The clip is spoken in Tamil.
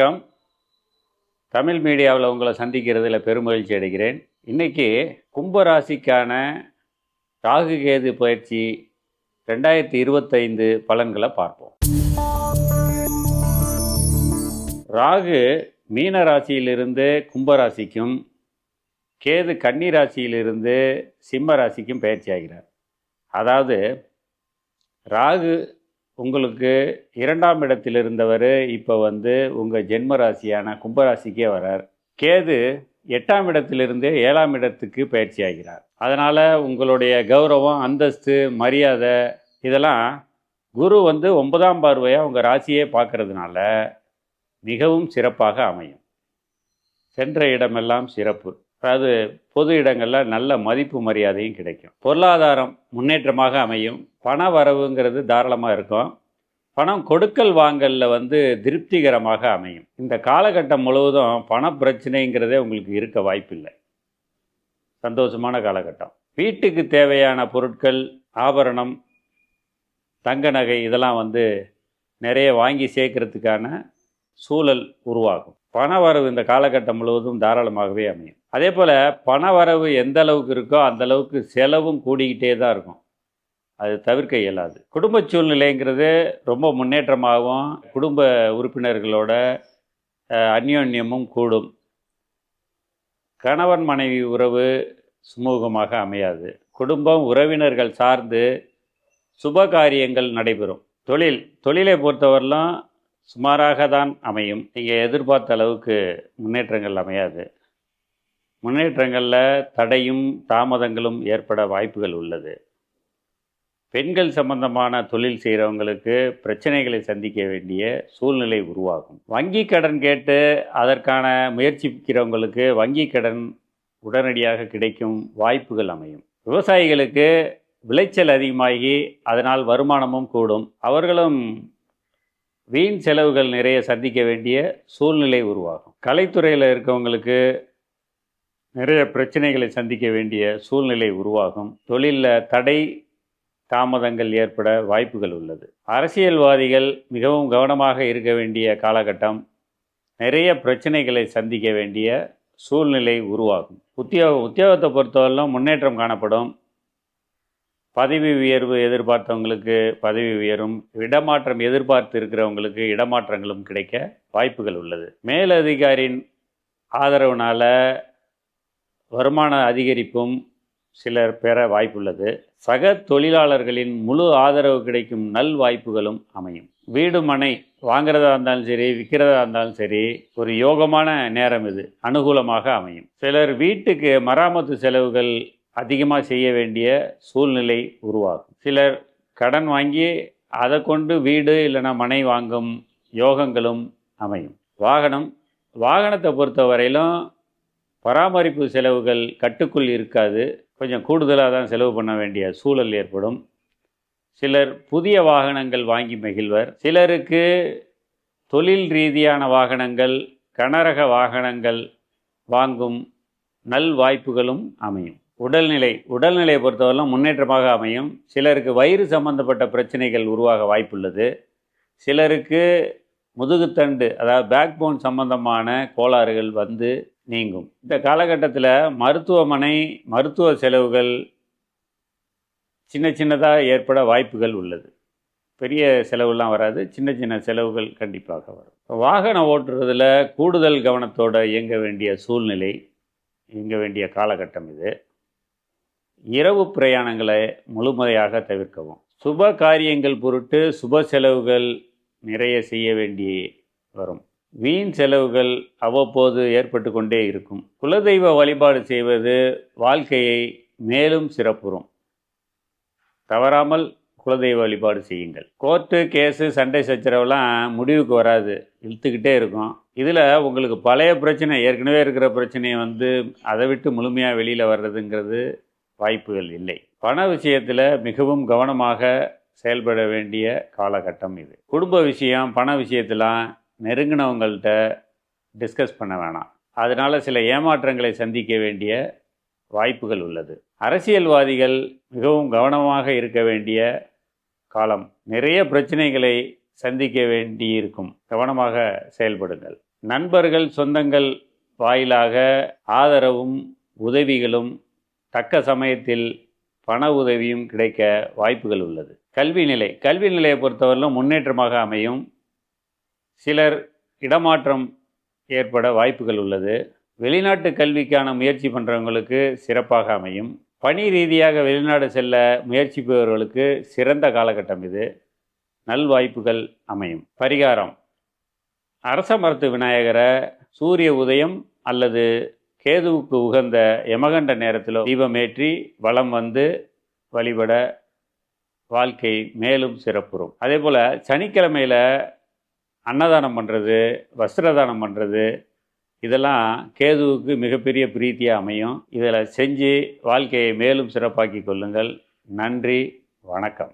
வணக்கம். தமிழ் மீடியாவில் உங்களை சந்திக்கிறதுல பெருமகிழ்ச்சி அடைகிறேன். இன்னைக்கு கும்பராசிக்கான ராகு கேது பயிற்சி ரெண்டாயிரத்தி இருபத்தைந்து பலன்களை பார்ப்போம். ராகு மீன ராசியிலிருந்து கும்பராசிக்கும் கேது கன்னி ராசியிலிருந்து சிம்ம ராசிக்கும் பயிற்சி ஆகிறார். அதாவது ராகு உங்களுக்கு இரண்டாம் இடத்தில் இருந்தவர் இப்போ வந்து உங்கள் ஜென்ம ராசியான கும்பராசிக்கே வரார். கேது எட்டாம் இடத்திலிருந்து ஏழாம் இடத்துக்கு பயிற்சி ஆகிறார். அதனால் உங்களுடைய கௌரவம் அந்தஸ்து மரியாதை இதெல்லாம் குரு வந்து ஒன்பதாம் பார்வையாக உங்கள் ராசியே பார்க்கறதுனால மிகவும் சிறப்பாக அமையும். சென்ற இடமெல்லாம் சிறப்பு. அதாவது பொது இடங்களில் நல்ல மதிப்பு மரியாதையும் கிடைக்கும். பொருளாதாரம் முன்னேற்றமாக அமையும். பண வரவுங்கிறது தாராளமாக இருக்கும். பணம் கொடுக்கல் வாங்கலில் வந்து திருப்திகரமாக அமையும். இந்த காலகட்டம் முழுவதும் பண பிரச்சனைங்கிறதே உங்களுக்கு இருக்க வாய்ப்பில்லை. சந்தோஷமான காலகட்டம். வீட்டுக்கு தேவையான பொருட்கள் ஆபரணம் தங்க நகை இதெல்லாம் வந்து நிறைய வாங்கி சேர்க்கறதுக்கான சூழல் உருவாகும். பண வரவு இந்த காலகட்டம் முழுவதும் தாராளமாகவே அமையும். அதே போல் பண வரவு எந்த அளவுக்கு இருக்கோ அந்த அளவுக்கு செலவும் கூடிக்கிட்டே தான் இருக்கும். அது தவிர்க்க இயலாது. குடும்ப சூழ்நிலைங்கிறது ரொம்ப முன்னேற்றமாகவும் குடும்ப உறுப்பினர்களோட அந்யோன்யமும் கூடும். கணவன் மனைவி உறவு சுமூகமாக அமையாது. குடும்பம் உறவினர்கள் சார்ந்து சுப காரியங்கள் நடைபெறும். தொழில் தொழிலை பொறுத்தவரையிலும் சுமாராக தான் அமையும். நீங்கள் எதிர்பார்த்த அளவுக்கு முன்னேற்றங்கள் அமையாது. முன்னேற்றங்களில் தடையும் தாமதங்களும் ஏற்பட வாய்ப்புகள் உள்ளது. பெண்கள் சம்பந்தமான தொழில் செய்கிறவங்களுக்கு பிரச்சனைகளை சந்திக்க வேண்டிய சூழ்நிலை உருவாகும். வங்கி கடன் கேட்டு அதற்கான முயற்சிக்கிறவங்களுக்கு வங்கி கடன் உடனடியாக கிடைக்கும் வாய்ப்புகள் அமையும். விவசாயிகளுக்கு விளைச்சல் அதிகமாகி அதனால் வருமானமும் கூடும். அவர்களும் வீண் செலவுகள் நிறைய சந்திக்க வேண்டிய சூழ்நிலை உருவாகும். கலைத்துறையில் இருக்கவங்களுக்கு நிறைய பிரச்சனைகளை சந்திக்க வேண்டிய சூழ்நிலை உருவாகும். தொழிலில் தடை தாமதங்கள் ஏற்பட வாய்ப்புகள் உள்ளது. அரசியல்வாதிகள் மிகவும் கவனமாக இருக்க வேண்டிய காலகட்டம். நிறைய பிரச்சனைகளை சந்திக்க வேண்டிய சூழ்நிலை உருவாகும். உத்தியோக உத்தியோகத்தை பொறுத்தவரையிலும் முன்னேற்றம் காணப்படும். பதவி உயர்வு எதிர்பார்த்தவங்களுக்கு பதவி உயரும் இடமாற்றம் எதிர்பார்த்து இருக்கிறவங்களுக்கு இடமாற்றங்களும் கிடைக்க வாய்ப்புகள் உள்ளது. மேலதிகாரியின் ஆதரவுனால வருமான அதிகரிப்பும் சிலர் பெற வாய்ப்புள்ளது. சக தொழிலாளர்களின் முழு ஆதரவு கிடைக்கும் நல் வாய்ப்புகளும் அமையும். வீடு மனை வாங்குறதா இருந்தாலும் சரி விற்கிறதா இருந்தாலும் சரி ஒரு யோகமான நேரம் இது அனுகூலமாக அமையும். சிலர் வீட்டுக்கு மராமத்து செலவுகள் அதிகமாக செய்ய வேண்டிய சூழ்நிலை உருவாகும். சிலர் கடன் வாங்கி அதை கொண்டு வீடு இல்லைன்னா மனை வாங்கும் யோகங்களும் அமையும். வாகனம் வாகனத்தை பொறுத்த வரையிலும் பராமரிப்பு செலவுகள் கட்டுக்குள் இருக்காது. கொஞ்சம் கூடுதலாக தான் செலவு பண்ண வேண்டிய சூழல் ஏற்படும். சிலர் புதிய வாகனங்கள் வாங்கி மகிழ்வர். சிலருக்கு தொழில் ரீதியான வாகனங்கள் கனரக வாகனங்கள் வாங்கும் நல் வாய்ப்புகளும் அமையும். உடல்நிலை உடல்நிலையை பொறுத்தவரையிலும் முன்னேற்றமாக அமையும். சிலருக்கு வயிறு சம்பந்தப்பட்ட பிரச்சனைகள் உருவாக வாய்ப்புள்ளது. சிலருக்கு முதுகுத்தண்டு அதாவது பேக் போன் சம்பந்தமான கோளாறுகள் வந்து நீங்கும். இந்த காலகட்டத்தில் மருத்துவமனை மருத்துவ செலவுகள் சின்ன சின்னதாக ஏற்பட வாய்ப்புகள் உள்ளது. பெரிய செலவுலாம் வராது சின்ன சின்ன செலவுகள் கண்டிப்பாக வரும். வாகனம் ஓட்டுறதுல கூடுதல் கவனத்தோடு இயங்க வேண்டிய சூழ்நிலை இயங்க வேண்டிய காலகட்டம் இது. இரவு பிரயாணங்களை முழுமையாக தவிர்க்கவும். சுப காரியங்கள் பொருட்டு சுப செலவுகள் நிறைய செய்ய வேண்டி வரும். வீண் செலவுகள் அவ்வப்போது ஏற்பட்டு கொண்டே இருக்கும். குலதெய்வ வழிபாடு செய்வது வாழ்க்கையை மேலும் சிறப்புறும். தவறாமல் குலதெய்வ வழிபாடு செய்யுங்கள். கோர்ட்டு கேஸு சண்டை சச்சரவுலாம் முடிவுக்கு வராது. இழுத்துக்கிட்டே இருக்கும். இதில் உங்களுக்கு பழைய பிரச்சனை ஏற்கனவே இருக்கிற பிரச்சனையை வந்து அதை விட்டு முழுமையாக வெளியில் வர்றதுங்கிறது வாய்ப்புகள் இல்லை. பண விஷயத்தில் மிகவும் கவனமாக செயல்பட வேண்டிய காலகட்டம் இது. குடும்ப விஷயம் பண விஷயத்தெலாம் நெருங்கினவங்கள்ட்ட டிஸ்கஸ் பண்ண வேணாம். அதனால் சில ஏமாற்றங்களை சந்திக்க வேண்டிய வாய்ப்புகள் உள்ளது. அரசியல்வாதிகள் மிகவும் கவனமாக இருக்க வேண்டிய காலம். நிறைய பிரச்சனைகளை சந்திக்க வேண்டியிருக்கும். கவனமாக செயல்படுங்கள். நண்பர்கள் சொந்தங்கள் வாயிலாக ஆதரவும் உதவிகளும் தக்க சமயத்தில் பண உதவியும் கிடைக்க வாய்ப்புகள் உள்ளது. கல்வி நிலை. கல்வி நிலையை பொறுத்தவரையிலும் முன்னேற்றமாக அமையும். சிலர் இடமாற்றம் ஏற்பட வாய்ப்புகள் உள்ளது. வெளிநாட்டு கல்விக்கான முயற்சி பண்ணுறவங்களுக்கு சிறப்பாக அமையும். பணி ரீதியாக வெளிநாடு செல்ல முயற்சிப்பவர்களுக்கு சிறந்த காலகட்டம் இது. நல்வாய்ப்புகள் அமையும். பரிகாரம். அரச மரத்து விநாயகரை சூரிய உதயம் அல்லது கேதுவுக்கு உகந்த யமகண்ட நேரத்தில் தீபமேற்றி வலம் வந்து வழிபட வாழ்க்கை மேலும் சிறப்புறும். அதே போல் சனிக்கிழமையில் அன்னதானம் பண்ணுறது வஸ்திரதானம் பண்ணுறது இதெல்லாம் கேதுவுக்கு மிகப்பெரிய பிரீத்தியாக அமையும். இதில் செஞ்சு வாழ்க்கையை மேலும் சிறப்பாக்கி கொள்ளுங்கள். நன்றி வணக்கம்.